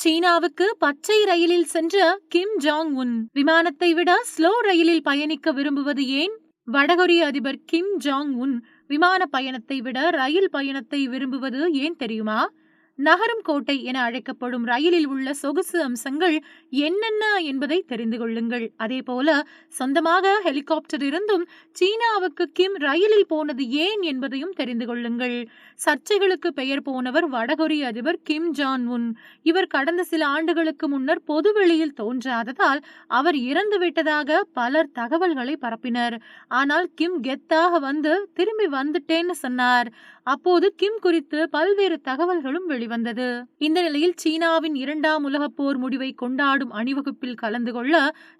சீனாவுக்கு பச்சை ரயிலில் சென்ற கிம் ஜாங் உன் விமானத்தை விட ஸ்லோ ரயிலில் பயணிக்க விரும்புவது ஏன்? வடகொரிய அதிபர் கிம் ஜாங் உன் விமான பயணத்தை விட ரயில் பயணத்தை விரும்புவது ஏன் தெரியுமா? நகரும் கோட்டை என அழைக்கப்படும் ரயிலில் உள்ள சொகுசு அம்சங்கள் என்னென்ன என்பதை தெரிந்து கொள்ளுங்கள். அதே போல சொந்தமாக ஹெலிகாப்டர் இருந்தும் சீனாவுக்கு கிம் ரயிலில் போனது ஏன் என்பதையும் தெரிந்து கொள்ளுங்கள். சர்ச்சைகளுக்கு பெயர் போனவர் வடகொரிய அதிபர் கிம் ஜான் உன். இவர் கடந்த சில ஆண்டுகளுக்கு முன்னர் பொதுவெளியில் தோன்றாததால் அவர் இறந்து விட்டதாக பலர் தகவல்களை பரப்பினர். ஆனால் கிம் கெத்தாக வந்து திரும்பி வந்துட்டேன்னு சொன்னார். அப்போது கிம் குறித்து பல்வேறு தகவல்களும் வெளிவந்தது இந்த நிலையில் சீனாவின் இரண்டாம் உலக போர் முடிவை கொண்டாடும் அணிவகுப்பில் கலந்து கொள்ள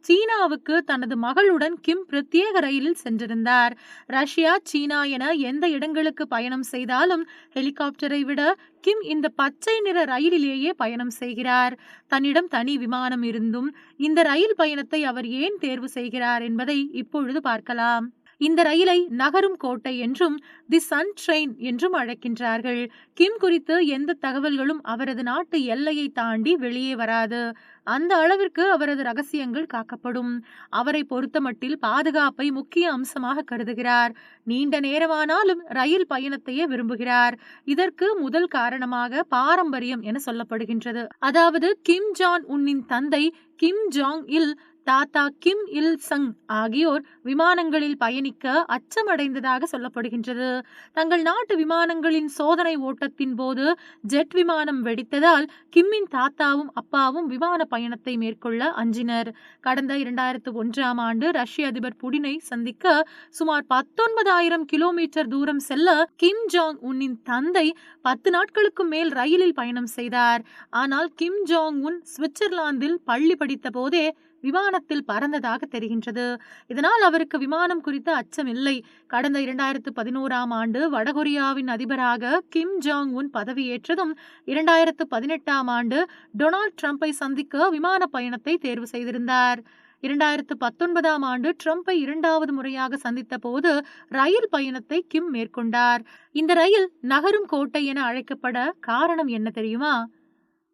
சீனாவுக்கு தனது மகளுடன் கிம் பிரத்யேக ரயிலில் சென்றிருந்தார். ரஷ்யா சீனா என எந்த இடங்களுக்கு பயணம் செய்தாலும் ஹெலிகாப்டரை விட கிம் இந்த பச்சை நிற ரயிலிலேயே பயணம் செய்கிறார். தன்னிடம் தனி விமானம் இருந்தும் இந்த ரயில் பயணத்தை அவர் ஏன் தேர்வு செய்கிறார் என்பதை இப்பொழுது பார்க்கலாம். இந்த ரயிலை நகரும் கோட்டை என்றும் தி சன் ட்ரெயின் என்றும் அழைக்கின்றார்கள். கிம் குறித்து எந்த தகவல்களும் அவரது நாட்டு எல்லையை தாண்டி வெளியே வராது. அந்த அளவிற்கு அவரது ரகசியங்கள் காக்கப்படும். அவரை பொறுத்தமட்டில் பாதுகாப்பை முக்கிய அம்சமாக கருதுகிறார். நீண்ட நேரமானாலும் ரயில் பயணத்தையே விரும்புகிறார். இதற்கு முதல் காரணமாக பாரம்பரியம் என சொல்லப்படுகின்றது. அதாவது கிம் ஜான் உன்னின் தந்தை கிம் ஜாங் இல் தாத்தா கிம் இல் சங் ஆகியோர் விமானங்களில் பயணிக்க அச்சமடைந்ததாக சொல்லப்படுகின்றது. தங்கள் நாட்டு விமானங்களின் சோதனை ஓட்டத்தின் போது ஜெட் விமானம் வெடித்ததால் கிம்மின் தாத்தாவும் அப்பாவும் விமான பயணத்தை மேற்கொள்ள அஞ்சினர். கடந்த இரண்டாயிரத்து ஒன்றாம் ஆண்டு ரஷ்ய அதிபர் புடினை சந்திக்க சுமார் பத்தொன்பதாயிரம் கிலோமீட்டர் தூரம் செல்ல கிம் ஜாங் உன்னின் தந்தை பத்து நாட்களுக்கு மேல் ரயிலில் பயணம் செய்தார். ஆனால் கிம் ஜாங் உன் சுவிட்சர்லாந்தில் பள்ளி படித்த போதே விமானத்தில் பறந்ததாக தெரிகின்றது. இதனால் அவருக்கு விமானம் குறித்த அச்சம் இல்லை கடந்த இரண்டாயிரத்து பதினோராம் ஆண்டு வடகொரியாவின் அதிபராக கிம் ஜாங் உன் பதவியேற்றதும் இரண்டாயிரத்து பதினெட்டாம் ஆண்டு டொனால்ட் ட்ரம்ப்பை சந்திக்க விமான பயணத்தை தேர்வு செய்திருந்தார். இரண்டாயிரத்து பத்தொன்பதாம் ஆண்டு ட்ரம்ப்பை இரண்டாவது முறையாக சந்தித்த போது ரயில் பயணத்தை கிம் மேற்கொண்டார். இந்த ரயில் நகரும் கோட்டை என அழைக்கப்பட காரணம் என்ன தெரியுமா?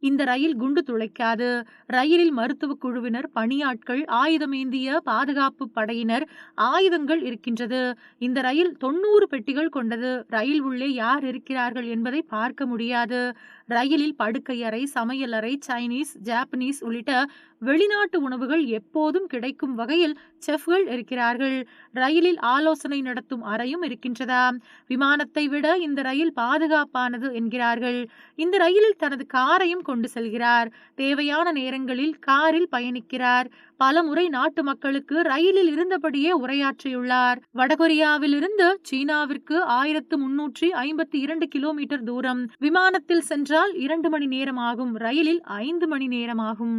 இந்த ரயில் குண்டு துளைக்காது. ரயிலில் மருத்துவ குழுவினர் பணியாட்கள் ஆயுதமேந்திய பாதுகாப்பு படையினர் ஆயுதங்கள் இருக்கின்றது. இந்த ரயில் தொண்ணூறு பெட்டிகள் கொண்டது. ரயில் உள்ளே யார் இருக்கிறார்கள் என்பதை பார்க்க முடியாது. ரயிலில் படுக்கையறை சமையலறை சைனீஸ் ஜாப்பனீஸ் உள்ளிட்ட வெளிநாட்டு உணவுகள் எப்போதும் கிடைக்கும் வகையில் செஃப்கள் இருக்கிறார்கள். ரயிலில் ஆலோசனை நடத்தும் அறையும் இருக்கின்றதா? விமானத்தை விட இந்த ரயில் பாதுகாப்பானது என்கிறார்கள். இந்த ரயிலில் தனது காரையும் கொண்டு செல்கிறார். தேவையான நேரங்களில் காரில் பயணிக்கிறார். பல முறை நாட்டு மக்களுக்கு ரயிலில் இருந்தபடியே உரையாற்றியுள்ளார். வடகொரியாவில் இருந்து சீனாவிற்கு ஆயிரத்து முன்னூற்றி ஐம்பத்தி இரண்டு கிலோமீட்டர் தூரம். விமானத்தில் சென்றால் இரண்டு மணி நேரம் ஆகும் ரயிலில் ஐந்து மணி நேரம் ஆகும்